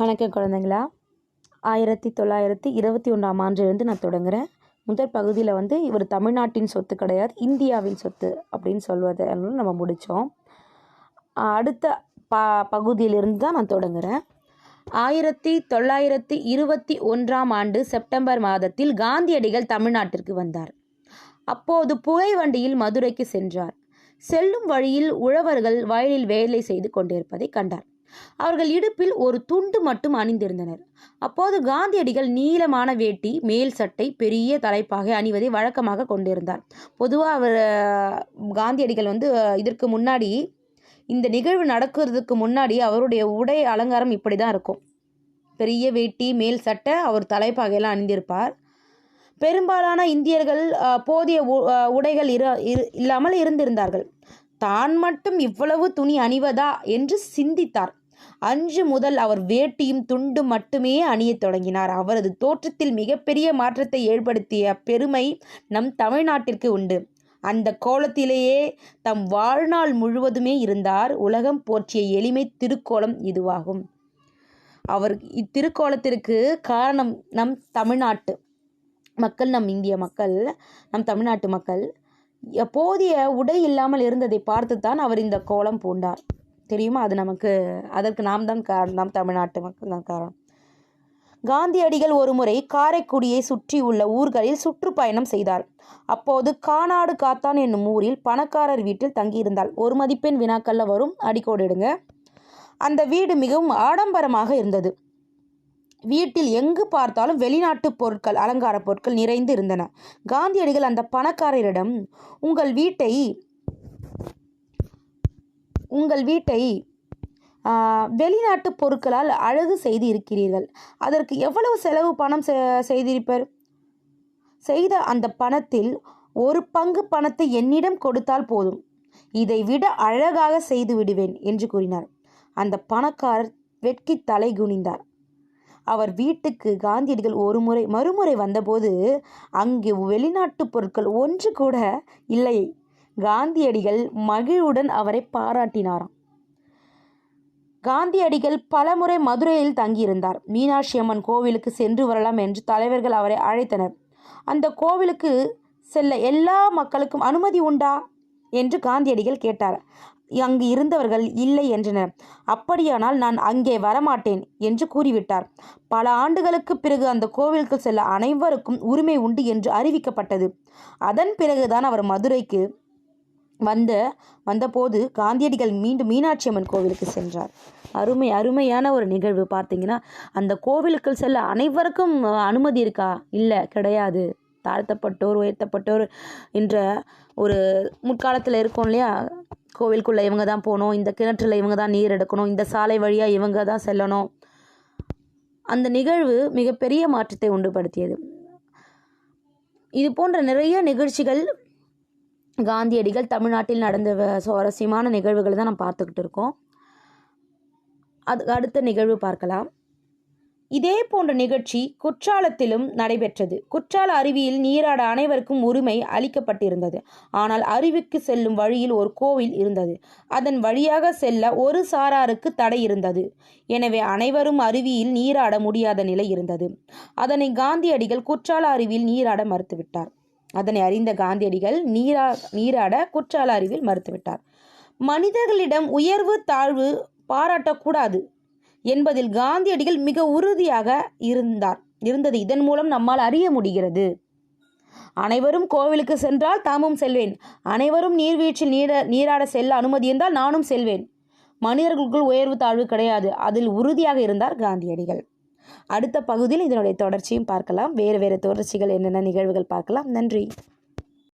வணக்கம் குழந்தைங்களா. ஆயிரத்தி தொள்ளாயிரத்தி இருபத்தி ஒன்றாம் ஆண்டிலிருந்து நான் தொடங்குகிறேன் முதல் பகுதியில் வந்து இவர் தமிழ்நாட்டின் சொத்து கிடையாது இந்தியாவின் சொத்து அப்படின்னு சொல்வதை நம்ம முடித்தோம் அடுத்த ப பகுதியிலிருந்து தான் நான் தொடங்குகிறேன் ஆயிரத்தி தொள்ளாயிரத்தி இருபத்தி ஒன்றாம் ஆண்டு செப்டம்பர் மாதத்தில் காந்தியடிகள் தமிழ்நாட்டிற்கு வந்தார். அப்போது புகை வண்டியில் மதுரைக்கு சென்றார். செல்லும் வழியில் உழவர்கள் வயலில் வேலை செய்து கொண்டிருப்பதை கண்டார். அவர்கள் இடுப்பில் ஒரு துண்டு மட்டும் அணிந்திருந்தனர். அப்போது காந்தியடிகள் நீளமான வேட்டி மேல் சட்டை பெரிய தலைப்பாக அணிவதை வழக்கமாக கொண்டிருந்தார். பொதுவாக அவர் காந்தியடிகள் வந்து இதற்கு முன்னாடி இந்த நிகழ்வு நடக்கிறதுக்கு முன்னாடி அவருடைய உடை அலங்காரம் இப்படி தான் இருக்கும். பெரிய வேட்டி மேல் சட்டை அவர் தலைப்பாகையெல்லாம் அணிந்திருப்பார். பெரும்பாலான இந்தியர்கள் போதிய உடைகள் இரு இல்லாமல் இருந்திருந்தார்கள். தான் மட்டும் இவ்வளவு துணி அணிவதா என்று சிந்தித்தார். அன்று முதல் அவர் வேட்டியும் துண்டும் மட்டுமே அணியத் தொடங்கினார். அவரது தோற்றத்தில் மிகப்பெரிய மாற்றத்தை ஏற்படுத்திய பெருமை நம் தமிழ்நாட்டிற்கு உண்டு. அந்த கோலத்திலேயே தம் வாழ்நாள் முழுவதுமே இருந்தார். உலகம் போற்றிய எளிமை திருக்கோலம் இதுவாகும். அவர் இத்திருக்கோலத்திற்கு காரணம் நம் தமிழ்நாட்டு மக்கள் நம் இந்திய மக்கள் நம் தமிழ்நாட்டு மக்கள். போதிய உடை இல்லாமல் இருந்ததை பார்த்துத்தான் அவர் இந்த கோலம் பூண்டார். தெரியுமா? அது நமக்கு அதற்கு நாம் தான் காரணம் நாம் தமிழ்நாட்டு மக்கள் தான் காரணம். காந்தியடிகள் ஒருமுறை காரைக்குடியை சுற்றி உள்ள ஊர்களில் சுற்றுப்பயணம் செய்தார். அப்போது கானாடு காத்தான் என்னும் ஊரில் பணக்காரர் வீட்டில் தங்கியிருந்தாள். ஒரு மதிப்பெண் வினாக்கல்ல வரும். அடிக்கோடிடுங்க அந்த வீடு மிகவும் ஆடம்பரமாக இருந்தது. வீட்டில் எங்கு பார்த்தாலும் வெளிநாட்டு பொருட்கள் அலங்கார பொருட்கள் நிறைந்து இருந்தன. காந்தியடிகள் அந்த பணக்காரரிடம் உங்கள் வீட்டை உங்கள் வீட்டை வெளிநாட்டு பொருட்களால் அழகு செய்து இருக்கிறீர்கள் அதற்கு எவ்வளவு செலவு பணம் செய்திருப்பர்? செய்த அந்த பணத்தில் ஒரு பங்கு பணத்தை என்னிடம் கொடுத்தால் போதும். இதை விட அழகாக செய்து விடுவேன் என்று கூறினார். அந்த பணக்காரர் வெட்கி தலை குனிந்தார். அவர் வீட்டுக்கு காந்தியடிகள் ஒரு முறை மறுமுறை வந்தபோது அங்கு வெளிநாட்டு பொருட்கள் ஒன்று கூட இல்லை. காந்தியடிகள் மகிழ்வுடன் அவரை பாராட்டினாராம். காந்தியடிகள் பலமுறை மதுரையில் தங்கியிருந்தார். மீனாட்சி அம்மன் கோவிலுக்கு சென்று வரலாம் என்று தலைவர்கள் அவரை அழைத்தனர். அந்த கோவிலுக்கு செல்ல எல்லா மக்களுக்கும் அனுமதி உண்டா? என்று காந்தியடிகள் கேட்டார். அங்கு இருந்தவர்கள் இல்லை என்றனர். அப்படியானால் நான் அங்கே வரமாட்டேன் என்று கூறிவிட்டார். பல ஆண்டுகளுக்கு பிறகு அந்த கோவிலுக்கு செல்ல அனைவருக்கும் உரிமை உண்டு என்று அறிவிக்கப்பட்டது. அதன் பிறகுதான் அவர் மதுரைக்கு வந்த வந்தபோது காந்தியடிகள் மீண்டும் மீனாட்சி அம்மன் கோவிலுக்கு சென்றார். அருமை அருமையான ஒரு நிகழ்வு பார்த்தீங்கன்னா அந்த கோவிலுக்குள் செல்ல அனைவருக்கும் அனுமதி இருக்கா? இல்லை கிடையாது. தாழ்த்தப்பட்டோர் உயர்த்தப்பட்டோர் என்ற ஒரு முற்காலத்தில் இருக்கும் இல்லையா? கோவிலுக்குள்ளே இவங்க தான் போகணும் இந்த கிணற்றில் இவங்க தான் நீர் எடுக்கணும் இந்த சாலை வழியாக இவங்க தான் செல்லணும். அந்த நிகழ்வு மிகப்பெரிய மாற்றத்தை உண்டுபடுத்தியது. இது போன்ற நிறைய நிகழ்ச்சிகள் காந்தியடிகள் தமிழ்நாட்டில் நடந்த சுவாரஸ்யமான நிகழ்வுகளை தான் நம்ம பார்த்துக்கிட்டு இருக்கோம். அது அடுத்த நிகழ்வு பார்க்கலாம். இதே போன்ற நிகழ்ச்சி குற்றாலத்திலும் நடைபெற்றது. குற்றால அருவியில் நீராட அனைவருக்கும் உரிமை அளிக்கப்பட்டிருந்தது. ஆனால் அருவிக்கு செல்லும் வழியில் ஒரு கோவில் இருந்தது. அதன் வழியாக செல்ல ஒரு சாராருக்கு தடை இருந்தது. எனவே அனைவரும் அருவியில் நீராட முடியாத நிலை இருந்தது. அதனை காந்தியடிகள் குற்றால அருவியில் நீராட மறுத்துவிட்டார். அதனை அறிந்த காந்தியடிகள் நீரா நீராட குற்றால அறிவில் மறுத்துவிட்டார். மனிதர்களிடம் உயர்வு தாழ்வு பாராட்டக்கூடாது என்பதில் காந்தியடிகள் மிக உறுதியாக இருந்தார். இருந்தது இதன் மூலம் நம்மால் அறிய முடிகிறது. அனைவரும் கோவிலுக்கு சென்றால் தாமும் செல்வேன். அனைவரும் நீர்வீழ்ச்சியில் நீர நீராட செல்ல அனுமதி இருந்தால் நானும் செல்வேன். மனிதர்களுக்குள் உயர்வு தாழ்வு கிடையாது. அதில் உறுதியாக இருந்தார் காந்தியடிகள். அடுத்த பகுதியில் இதனுடைய தொடர்ச்சியும் பார்க்கலாம். வேறு வேறு தொடர்ச்சிகள் என்னென்ன நிகழ்வுகள் பார்க்கலாம். நன்றி.